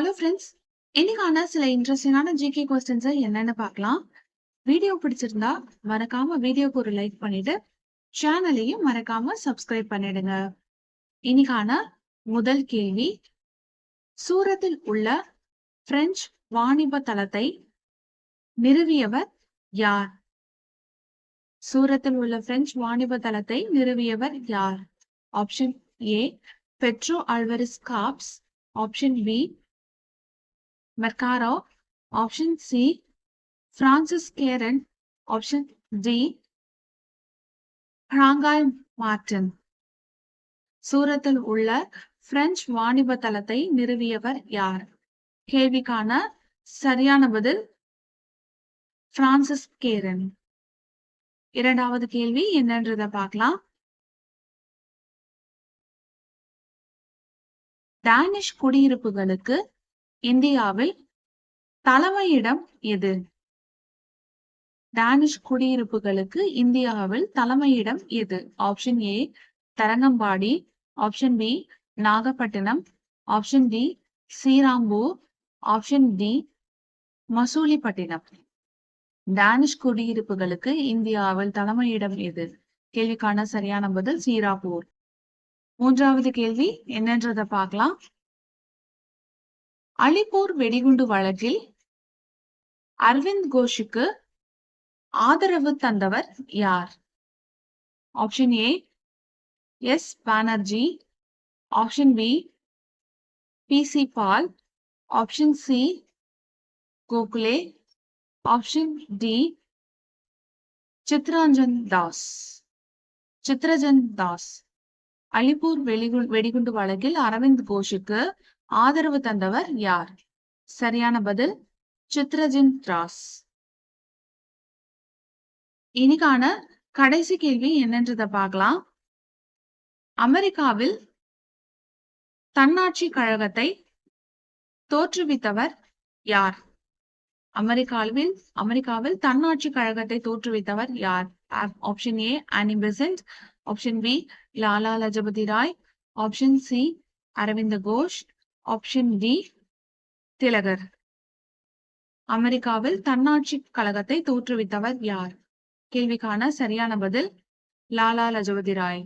Hello friends இன்னைக்கான சில இன்ட்ரெஸ்டிங்கான ஜிகே கொஸ்டின்ஸை என்னன்னு பார்க்கலாம். வீடியோ பிடிச்சிருந்தா மறக்காம வீடியோக்கு ஒரு லைக் பண்ணிட்டு சேனலையும் மறக்காம சப்ஸ்கிரைப் பண்ணிடுங்க. இன்னைக்கான முதல் கேள்வி சூரத்தில் உள்ள பிரெஞ்சு வாணிப தளத்தை நிறுவியவர் யார்? சூரத்தில் உள்ள பிரெஞ்சு வாணிப தளத்தை நிறுவியவர் யார்? Option A Pedro Alvares Cabral option B மெர்காரோ option C Francis Caron option D ஹாங்காய் மார்டின் சூரத்தில் உள்ள பிரெஞ்சு வாணிப தளத்தை நிறுவியவர் யார்? கேள்விக்கான சரியான பதில் பிரான்சிஸ் கேரன் இரண்டாவது கேள்வி என்னன்றத பார்க்கலாம். டானிஷ் குடியிருப்புகளுக்கு இந்தியாவில் தலைமையிடம் எது? டானிஷ் குடியிருப்புகளுக்கு இந்தியாவில் தலைமையிடம் எது? Option A Tharangambadi. Option B Nagapattinam. Option D Serampore. Option D Masulipatnam. Danish குடியிருப்புகளுக்கு இந்தியாவில் தலைமையிடம் எது? கேள்விக்கான சரியான பதில் சீராப்பூர் மூன்றாவது கேள்வி என்னன்றதை பார்க்கலாம். அலிபூர் வெடிகுண்டு வழக்கில் அரவிந்த் கோஷுக்கு ஆதரவு தந்தவர் யார்? Option A S Banerjee option B B C Pal option C Gokhale option D Chittaranjan Das Chittaranjan Das Alipore வெடிகு வெடிகுண்டு வழக்கில் அரவிந்த் கோஷுக்கு ஆதரவு தந்தவர் யார்? சரியான பதில் சித்ரஜின் தாஸ். இனிக்கான கடைசி கேள்வி என்னன்றத பார்க்கலாம். அமெரிக்காவில் தன்னாட்சி கழகத்தை தோற்றுவித்தவர் யார்? அமெரிக்காவில் அமெரிக்காவில் தன்னாட்சி கழகத்தை தோற்றுவித்தவர் யார்? Option A Annie Besant option B Lala Lajpat Rai option C Aurobindo Ghosh option D Tilak. அமெரிக்காவில் தன்னாட்சி கழகத்தை தோற்றுவித்தவர் யார்? கேள்விக்கான சரியான பதில் லாலா லஜபதி ராய்.